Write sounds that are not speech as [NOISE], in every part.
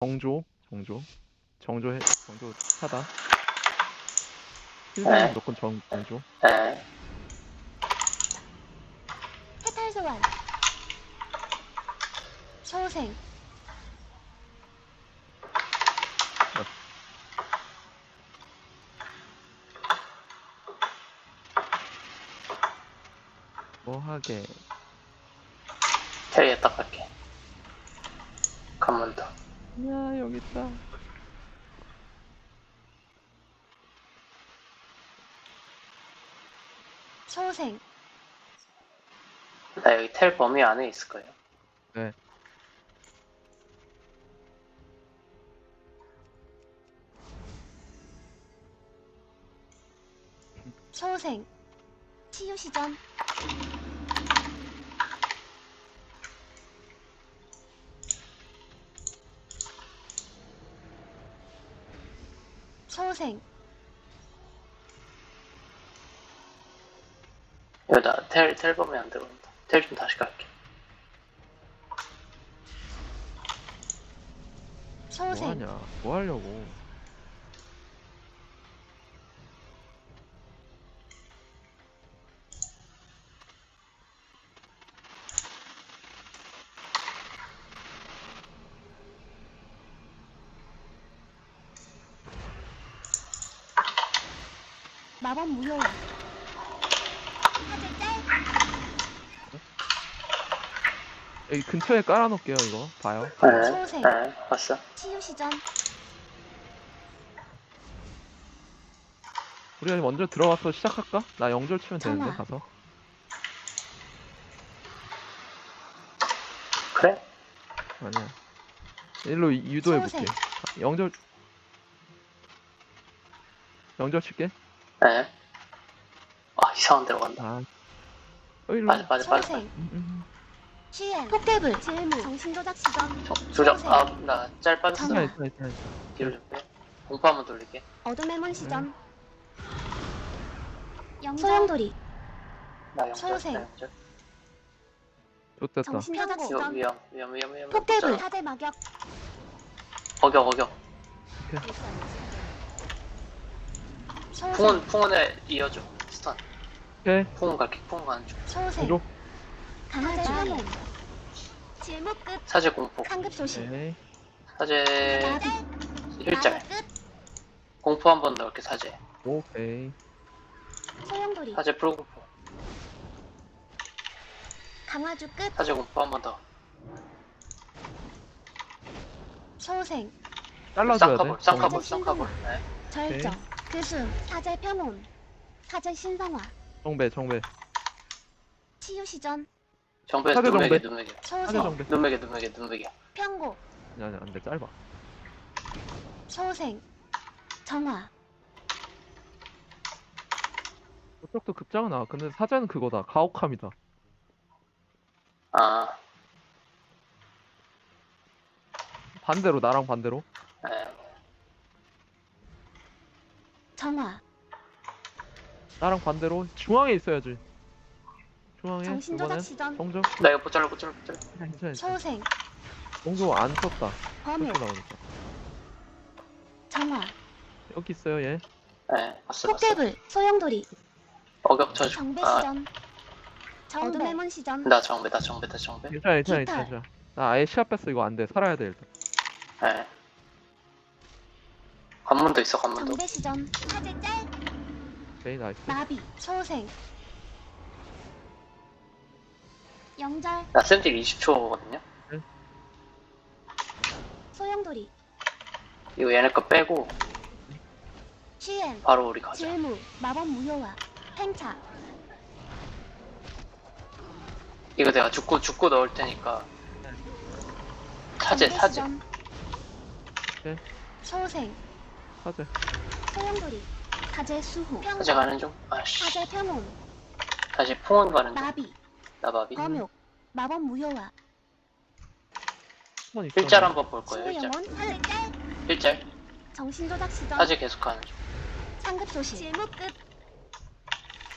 정조, 정조, 정조 해, 정조 하다. 네. 1번 무조건 정, 정조. 네. 해탈 소환 소생 뭐 하게. 테리에 딱 갈게. 간문도. 야 여기 있다. 소생 나 여기 텔 범위 안에 있을 거예요. 네. 소생 치유 시전 소생 여기다 텔, 텔 범위 안 들어온다. 텔 좀 다시 갈게. 뭐 소생 하냐? 뭐 하려고? 화재 짤 여기 근처에 깔아놓을게요 이거. 봐요. 네. 소생. 네. 봤어. 치유 시전 우리가 먼저 들어가서 시작할까? 나 영절 치면 되는데 정화. 가서. 그래? 아니야. 일로 이- 유도해볼게. 아, 영절. 영절 칠게. 네. 아, 이상한 데로 간다. 아. 어 일로. 빠져, 빠져, 빠져. 소생 음, 음. 폭대불 질무 정신조작 시전 저, 조작, 소생. 아, 나짤 빠졌어. 있다 있다 있다. 뒤로 좀 빼. 공포 한번 돌릴게. 어둠의 문 시전 소용돌이 나 영절, 소생. 나 영절. 좋됐다. 정신조작 위험, 시전 위험, 위험, 위험, 위험. 폭대불 있잖아. 사제 막역 어격, 어격. 풍은, 풍은에 이어줘. 스턴. 오케이. 풍은 갈게, 풍은 가는 중. 정조. 강화제 수문 질무 끝 사제 공포. 상급 조심 오케이. 사제 끝 공포 한 번 넣을게, 사제. 오케이. 소용돌이 사제 풀공포. 강화주 끝 사제 공포 한 번 더. 소생 잘라줘야 돼. 쌍꺼풀, 사제 쌍꺼풀. 네. 절정 그숨 사제 평온 사제 신성화 정배 정배. 치유 시전 정배에서 사제 눈매개, 정배. 눈매개. 사제 정배. 눈매개, 눈매개, 눈매개. 평고 아니 아니 안돼 짧아. 소생 정화 저쪽도 급장은 나. 근데 사자는 그거다. 가혹함이다. 아, 반대로 나랑 반대로. 네. 정화 나랑 반대로 중앙에 있어야지. 중앙에 정신 조작 이번엔 시전 정조. 나 이거 못 잘라, 못 잘라, 못 잘라. 괜찮아. 괜찮아. 소생 정조 안 그렇게 나오니까. 정화 여기 있어요 얘. 네, 봤어, 봤어. 폭대불 소용돌이 어격 쳐줘. 정배 아, 시전 어둠의 문 시전 나 정배, 나 정배, 나 정배. 괜찮아 괜찮아 깃털. 괜찮아. 나 아예 시합 뺐어 이거 안 돼. 살아야 돼 일단. 네. 관문도 있어, 관문도. 정배 시전 사제 짤 오케이 나이스. 나비 소생 영절 나 샌딜 20초거든요. 소용돌이 이거 얘네 거 빼고 시엔 바로 우리 가자. 질무 마법 무효화 팽차 이거 내가 죽고 죽고 넣을 테니까 사제, 사제. 시전. 네. 소생 사자. 소용돌이 사제 수호 평고 사제 가는 중. 아씨. 사제 평온 다시 풍원 가는 중. 나비 나바비. 검욕 마법 무효화 한번. 일짤 한번 볼 거예요. 일짤. 수호영혼 사제 짤 일짤. 정신조작 시전 사제 계속 가는 중. 상급 조심 질무 끝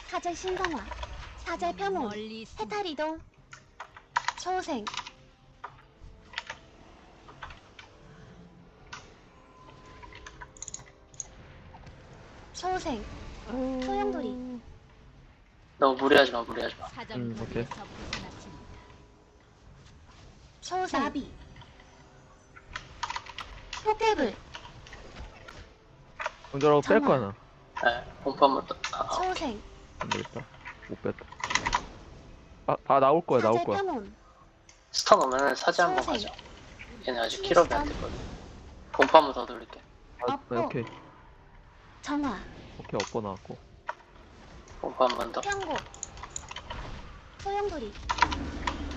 사제 신성화 사제 평온 해탈 이동 소생 소생 소용돌이 너무 무리하지 마, 무리하지 마. 음, 오케이. 소생 나비 포테블 먼저라고 뺄 정화. 거야 나. 네, 공포 한번 더. 아, 소생 안 되겠다. 못 뺐다. 아, 다 나올 거야 나올 사제 거야. 평온 스턴 오면은 사제 한번. 가죠. 얘네 아직 킬업이 안 됐거든. 공포 한번 더 돌릴게. 아. 네, 오케이 정화 오케이 업고 나왔고. 공포 한 번 더. 평고 소용돌이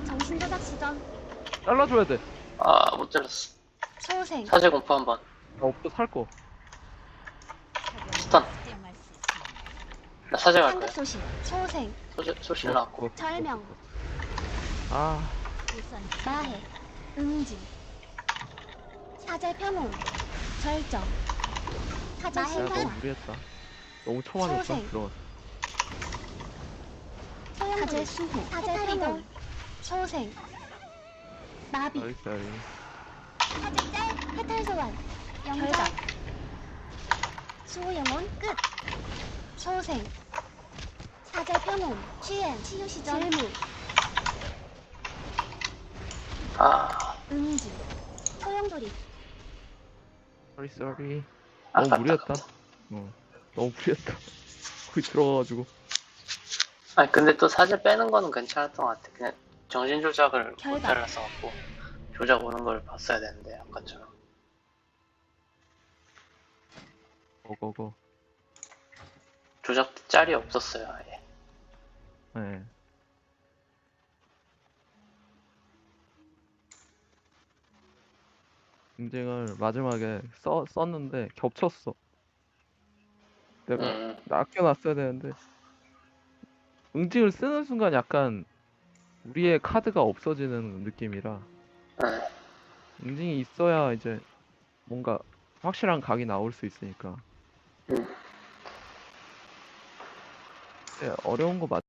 정신조작 시전 잘라줘야 돼. 아, 못 잘랐어. 소생 사제 공포 한 번. 나 업도 살 거. 스턴. 나 사제 갈 거야. 상급 소신 소생 소실, 소실 나왔고. 절명 아 마해 응진 사제 평온 절정 사제 야, 너무 신성화 무리했다. 너무 처맞았어. 소생. 들어갔어. 사제 수호 사제 평온 소생. 나비. 나이스 짤 해탈 소환. 영절 수호 영혼 끝. 소생. 사제 평온. 취엔 치유 시전 질무 아, 응진 소용돌이. 쏘리. 아깝다. 너무 무리했다. [LAUGHS] 어. 너무 무리했다. 거기 들어가가지고. 아니, 근데 또 사제 빼는 거는 괜찮았던 것 같아. 그냥 정신 조작을 못 결과. 잘라서 갖고 조작 오는 걸 봤어야 되는데, 아까처럼. 고고고. 조작 짤이 없었어요, 아예. 네. 인증을 마지막에 써, 썼는데 겹쳤어. 내가 음, 아껴놨어야 되는데 응징을 쓰는 순간 약간 우리의 카드가 없어지는 느낌이라 네. 응징이 있어야 이제 뭔가 확실한 각이 나올 수 있으니까 음. 네, 어려운 거 맞.